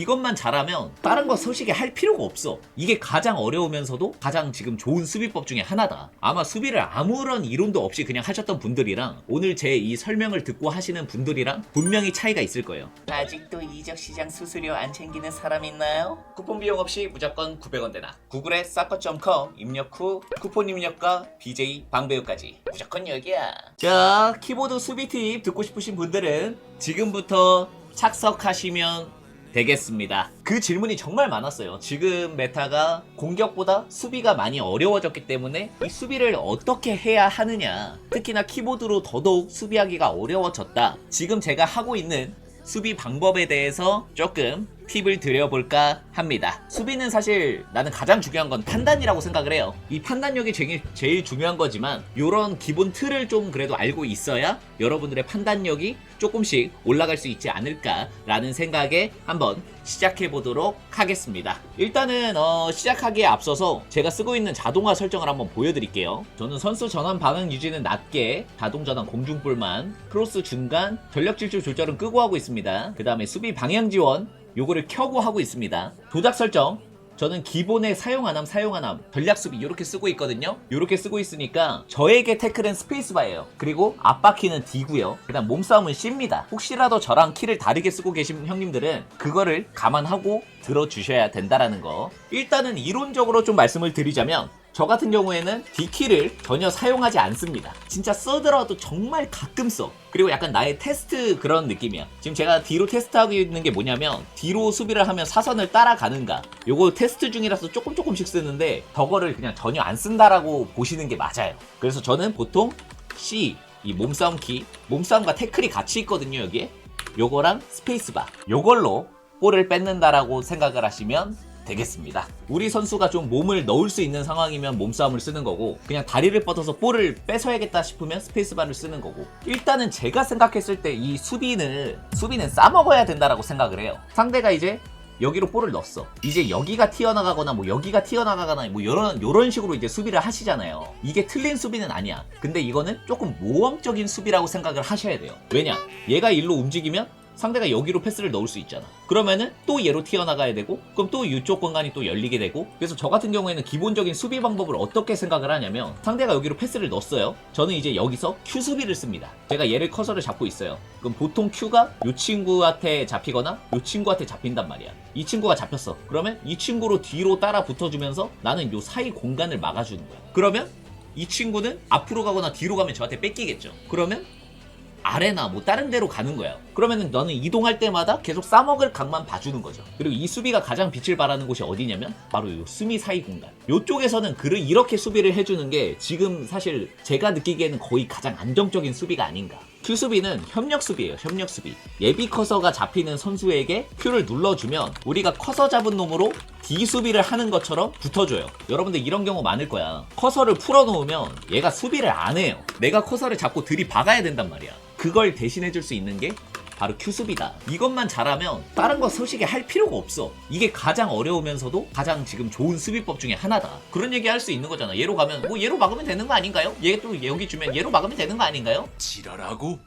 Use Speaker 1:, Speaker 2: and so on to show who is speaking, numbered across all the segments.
Speaker 1: 이것만 잘하면 다른 거 솔직히 할 필요가 없어. 이게 가장 어려우면서도 가장 지금 좋은 수비법 중에 하나다. 아마 수비를 아무런 이론도 없이 그냥 하셨던 분들이랑 오늘 제 이 설명을 듣고 하시는 분들이랑 분명히 차이가 있을 거예요. 아직도 이적 시장 수수료 안 챙기는 사람 있나요? 쿠폰 비용 없이 무조건 900원 되나. 구글에 사커.com 입력 후 쿠폰 입력과 BJ 방배우까지 무조건 여기야. 자, 키보드 수비 팁 듣고 싶으신 분들은 지금부터 착석하시면 되겠습니다. 그 질문이 정말 많았어요. 지금 메타가 공격보다 수비가 많이 어려워졌기 때문에 이 수비를 어떻게 해야 하느냐. 특히나 키보드로 더더욱 수비하기가 어려워졌다. 지금 제가 하고 있는 수비 방법에 대해서 조금 팁을 드려볼까 합니다. 수비는 사실 나는 가장 중요한 건 판단이라고 생각을 해요. 이 판단력이 제일, 제일 중요한 거지만 이런 기본 틀을 좀 그래도 알고 있어야 여러분들의 판단력이 조금씩 올라갈 수 있지 않을까라는 생각에 한번 시작해 보도록 하겠습니다. 일단은 어, 시작하기에 앞서서 제가 쓰고 있는 자동화 설정을 한번 보여드릴게요. 저는 선수 전환 반응 유지는 낮게, 자동 전환 공중볼만, 크로스 중간, 전력 질주 조절은 끄고 하고 있습니다. 그 다음에 수비 방향 지원 요거를 켜고 하고 있습니다. 조작 설정 저는 기본에 사용 안함 사용 안함 전략 수비 이렇게 쓰고 있거든요. 이렇게 쓰고 있으니까 저에게 태클은 스페이스바예요. 그리고 앞바퀴는 D고요. 그다음 몸싸움은 C입니다. 혹시라도 저랑 키를 다르게 쓰고 계신 형님들은 그거를 감안하고 들어주셔야 된다라는 거. 일단은 이론적으로 좀 말씀을 드리자면 저 같은 경우에는 D키를 전혀 사용하지 않습니다. 진짜 써들어도 정말 가끔 써. 그리고 약간 나의 테스트 그런 느낌이야. 지금 제가 뒤로 테스트하고 있는 게 뭐냐면 뒤로 수비를 하면 사선을 따라가는가. 요거 테스트 중이라서 조금 조금씩 쓰는데 저거를 그냥 전혀 안 쓴다라고 보시는 게 맞아요. 그래서 저는 보통 C 이 몸싸움 키, 몸싸움과 태클이 같이 있거든요 여기에. 요거랑 스페이스바. 요걸로 볼을 뺏는다라고 생각을 하시면 되겠습니다. 우리 선수가 좀 몸을 넣을 수 있는 상황이면 몸싸움을 쓰는 거고 그냥 다리를 뻗어서 볼을 뺏어야겠다 싶으면 스페이스바를 쓰는 거고 일단은 제가 생각했을 때 이 수비는 수비는 싸먹어야 된다라고 생각을 해요. 상대가 이제 여기로 볼을 넣었어. 이제 여기가 튀어나가거나 뭐 여기가 튀어나가거나 뭐 이런 요런 식으로 이제 수비를 하시잖아요. 이게 틀린 수비는 아니야. 근데 이거는 조금 모험적인 수비라고 생각을 하셔야 돼요. 왜냐? 얘가 일로 움직이면 상대가 여기로 패스를 넣을 수 있잖아. 그러면은 또 얘로 튀어나가야 되고, 그럼 또 이쪽 공간이 또 열리게 되고, 그래서 저 같은 경우에는 기본적인 수비 방법을 어떻게 생각을 하냐면, 상대가 여기로 패스를 넣었어요. 저는 이제 여기서 Q 수비를 씁니다. 제가 얘를 커서를 잡고 있어요. 그럼 보통 Q가 이 친구한테 잡히거나 이 친구한테 잡힌단 말이야. 이 친구가 잡혔어. 그러면 이 친구로 뒤로 따라 붙어주면서 나는 요 사이 공간을 막아주는 거야. 그러면 이 친구는 앞으로 가거나 뒤로 가면 저한테 뺏기겠죠. 그러면 아래나 뭐 다른 데로 가는 거야. 그러면은 너는 이동할 때마다 계속 싸먹을 각만 봐주는 거죠. 그리고 이 수비가 가장 빛을 발하는 곳이 어디냐면 바로 요 수미 사이 공간. 요쪽에서는 그를 이렇게 수비를 해주는 게 지금 사실 제가 느끼기에는 거의 가장 안정적인 수비가 아닌가. Q 수비는 협력 수비예요. 협력 수비. 예비 커서가 잡히는 선수에게 Q를 눌러주면 우리가 커서 잡은 놈으로 D 수비를 하는 것처럼 붙어줘요. 여러분들 이런 경우 많을 거야. 커서를 풀어놓으면 얘가 수비를 안 해요. 내가 커서를 잡고 들이박아야 된단 말이야. 그걸 대신해줄 수 있는 게 바로 큐수비다. 이것만 잘하면 다른 거 솔직히 할 필요가 없어. 이게 가장 어려우면서도 가장 지금 좋은 수비법 중에 하나다. 그런 얘기 할 수 있는 거잖아. 얘로 가면 뭐 얘로 막으면 되는 거 아닌가요? 얘 또 여기 주면 얘로 막으면 되는 거 아닌가요?
Speaker 2: 지랄하고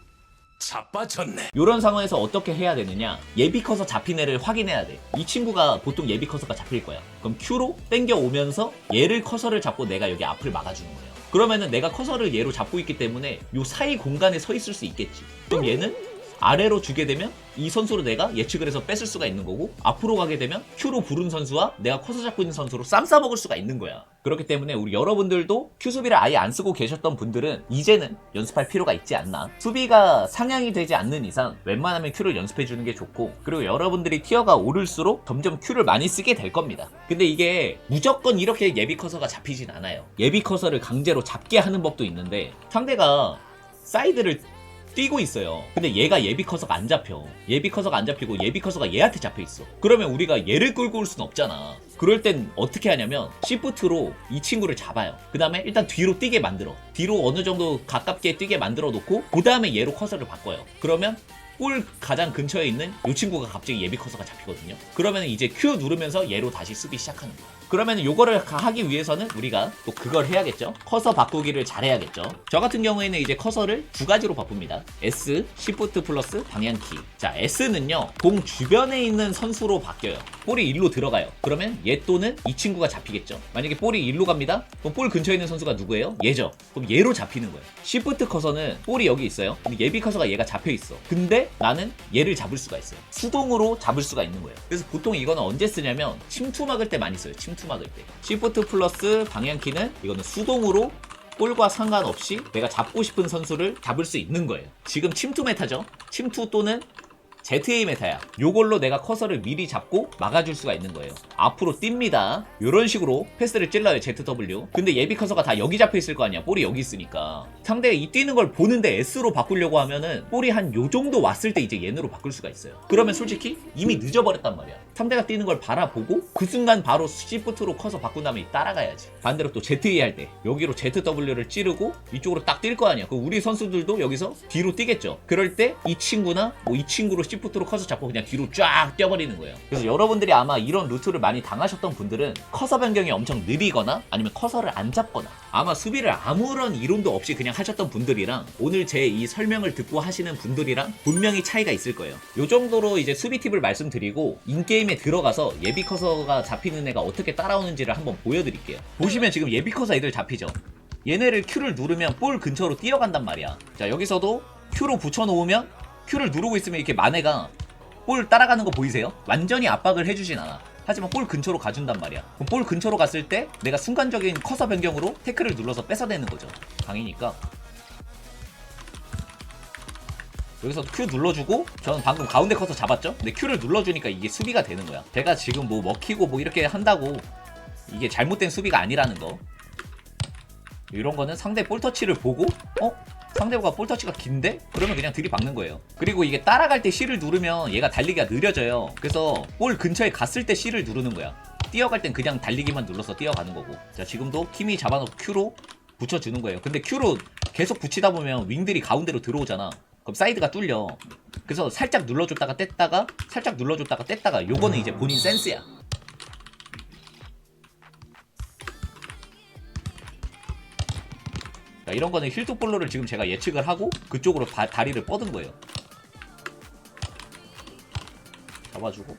Speaker 2: 자빠졌네.
Speaker 1: 이런 상황에서 어떻게 해야 되느냐? 예비 커서 잡힌 애를 확인해야 돼. 이 친구가 보통 예비 커서가 잡힐 거야. 그럼 Q로 땡겨 오면서 얘를 커서를 잡고 내가 여기 앞을 막아주는 거예요. 그러면은 내가 커서를 얘로 잡고 있기 때문에 요 사이 공간에 서 있을 수 있겠지. 그럼 얘는 아래로 주게 되면 이 선수로 내가 예측을 해서 뺏을 수가 있는 거고 앞으로 가게 되면 Q로 부른 선수와 내가 커서 잡고 있는 선수로 쌈 싸먹을 수가 있는 거야. 그렇기 때문에 우리 여러분들도 Q 수비를 아예 안 쓰고 계셨던 분들은 이제는 연습할 필요가 있지 않나. 수비가 상향이 되지 않는 이상 웬만하면 Q를 연습해 주는 게 좋고 그리고 여러분들이 티어가 오를수록 점점 Q를 많이 쓰게 될 겁니다. 근데 이게 무조건 이렇게 예비 커서가 잡히진 않아요. 예비 커서를 강제로 잡게 하는 법도 있는데 상대가 사이드를 뛰고 있어요. 근데 얘가 예비 커서가 안 잡혀. 예비 커서가 안 잡히고 예비 커서가 얘한테 잡혀 있어. 그러면 우리가 얘를 끌고 올 수는 없잖아. 그럴 땐 어떻게 하냐면 시프트로 이 친구를 잡아요. 그 다음에 일단 뒤로 뛰게 만들어. 뒤로 어느 정도 가깝게 뛰게 만들어 놓고 그 다음에 얘로 커서를 바꿔요. 그러면 골 가장 근처에 있는 이 친구가 갑자기 예비 커서가 잡히거든요. 그러면 이제 Q 누르면서 얘로 다시 수비 시작하는 거야. 그러면 요거를 가- 하기 위해서는 우리가 또 그걸 해야겠죠. 커서 바꾸기를 잘 해야겠죠. 저 같은 경우에는 이제 커서를 두 가지로 바꿉니다. S, Shift 플러스 방향키. 자, S는요, 공 주변에 있는 선수로 바뀌어요. 볼이 일로 들어가요. 그러면 얘 또는 이 친구가 잡히겠죠. 만약에 볼이 일로 갑니다. 그럼 볼 근처에 있는 선수가 누구예요? 얘죠. 그럼 얘로 잡히는 거예요. Shift 커서는 볼이 여기 있어요. 예비 커서가 얘가 잡혀 있어. 근데 나는 얘를 잡을 수가 있어요. 수동으로 잡을 수가 있는 거예요. 그래서 보통 이거는 언제 쓰냐면 침투 막을 때 많이 써요. 침투 막을 때. Shift 플러스 방향키는 이거는 수동으로 볼과 상관없이 내가 잡고 싶은 선수를 잡을 수 있는 거예요. 지금 침투 메타죠. 침투 또는 ZA 메타야. 요걸로 내가 커서를 미리 잡고 막아줄 수가 있는 거예요. 앞으로 뜁니다. 요런 식으로 패스를 찔러요, ZW. 근데 예비 커서가 다 여기 잡혀 있을 거 아니야. 볼이 여기 있으니까. 상대가 이 뛰는 걸 보는데 S로 바꾸려고 하면은 볼이 한 요 정도 왔을 때 이제 얘네로 바꿀 수가 있어요. 그러면 솔직히 이미 늦어버렸단 말이야. 상대가 뛰는 걸 바라보고 그 순간 바로 Shift로 커서 바꾼 다음에 따라가야지. 반대로 또 ZA 할 때 여기로 ZW를 찌르고 이쪽으로 딱 뛸 거 아니야. 그 우리 선수들도 여기서 뒤로 뛰겠죠. 그럴 때 이 친구나 뭐 이 친구로 시프트로 커서 잡고 그냥 뒤로 쫙 뛰어버리는 거예요. 그래서 여러분들이 아마 이런 루트를 많이 당하셨던 분들은 커서 변경이 엄청 느리거나 아니면 커서를 안 잡거나 아마 수비를 아무런 이론도 없이 그냥 하셨던 분들이랑 오늘 제 이 설명을 듣고 하시는 분들이랑 분명히 차이가 있을 거예요. 요 정도로 이제 수비 팁을 말씀드리고 인게임에 들어가서 예비 커서가 잡히는 애가 어떻게 따라오는지를 한번 보여드릴게요. 보시면 지금 예비 커서 애들 잡히죠. 얘네를 Q를 누르면 볼 근처로 뛰어간단 말이야. 자, 여기서도 Q로 붙여놓으면 Q를 누르고 있으면 이렇게 마네가 볼 따라가는 거 보이세요? 완전히 압박을 해주진 않아. 하지만 볼 근처로 가준단 말이야. 그럼 볼 근처로 갔을 때 내가 순간적인 커서 변경으로 태클을 눌러서 뺏어내는 거죠. 강이니까. 여기서 Q 눌러주고 저는 방금 가운데 커서 잡았죠? 근데 Q를 눌러주니까 이게 수비가 되는 거야. 제가 지금 뭐 먹히고 뭐 이렇게 한다고 이게 잘못된 수비가 아니라는 거. 이런 거는 상대 볼터치를 보고 어? 상대가 볼터치가 긴데? 그러면 그냥 들이박는 거예요. 그리고 이게 따라갈 때 C를 누르면 얘가 달리기가 느려져요. 그래서 볼 근처에 갔을 때 C를 누르는 거야. 뛰어갈 땐 그냥 달리기만 눌러서 뛰어가는 거고. 자, 지금도 킴이 잡아놓고 Q로 붙여주는 거예요. 근데 Q로 계속 붙이다 보면 윙들이 가운데로 들어오잖아. 그럼 사이드가 뚫려. 그래서 살짝 눌러줬다가 뗐다가 살짝 눌러줬다가 뗐다가 요거는 이제 본인 센스야. 자, 이런 거는 힐투 볼로를 지금 제가 예측을 하고 그쪽으로 바- 다리를 뻗은 거예요. 잡아주고.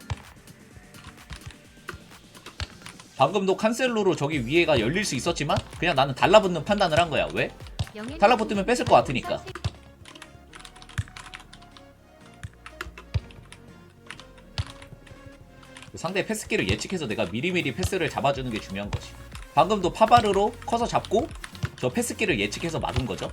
Speaker 1: 방금도 칸셀로로 저기 위에가 열릴 수 있었지만 그냥 나는 달라붙는 판단을 한 거야. 왜? 달라붙으면 뺏을 것 같으니까. 상대의 패스키를 예측해서 내가 미리미리 패스를 잡아주는 게 중요한 거지. 방금도 파바르로 커서 잡고 저 패스키를 예측해서 막은 거죠.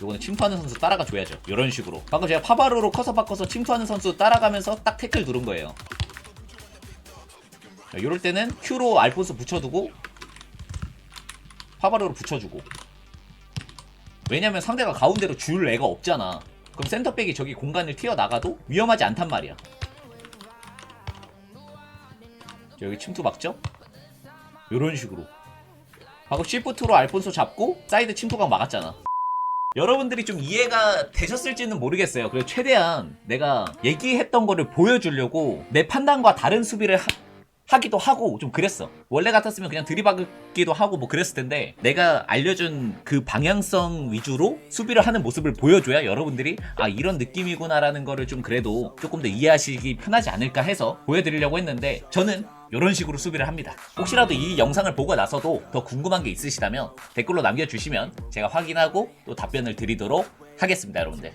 Speaker 1: 요거는 침투하는 선수 따라가 줘야죠. 이런 식으로. 방금 제가 파바르로 커서 바꿔서 침투하는 선수 따라가면서 딱 태클 누른 거예요. 자, 요럴 때는 Q로 알폰스 붙여두고 파바르로 붙여주고. 왜냐면 상대가 가운데로 줄 애가 없잖아. 그럼 센터백이 저기 공간을 튀어나가도 위험하지 않단 말이야. 자, 여기 침투 막죠? 요런 식으로. 하고 시프트로 알폰소 잡고 사이드 침투각 막았잖아. 여러분들이 좀 이해가 되셨을지는 모르겠어요. 그래서 최대한 내가 얘기했던 거를 보여주려고 내 판단과 다른 수비를 하, 하기도 하고 좀 그랬어. 원래 같았으면 그냥 들이박기도 하고 뭐 그랬을 텐데 내가 알려준 그 방향성 위주로 수비를 하는 모습을 보여줘야 여러분들이 아 이런 느낌이구나라는 거를 좀 그래도 조금 더 이해하시기 편하지 않을까 해서 보여드리려고 했는데 저는 이런 식으로 수비를 합니다. 혹시라도 이 영상을 보고 나서도 더 궁금한 게 있으시다면 댓글로 남겨주시면 제가 확인하고 또 답변을 드리도록 하겠습니다, 여러분들.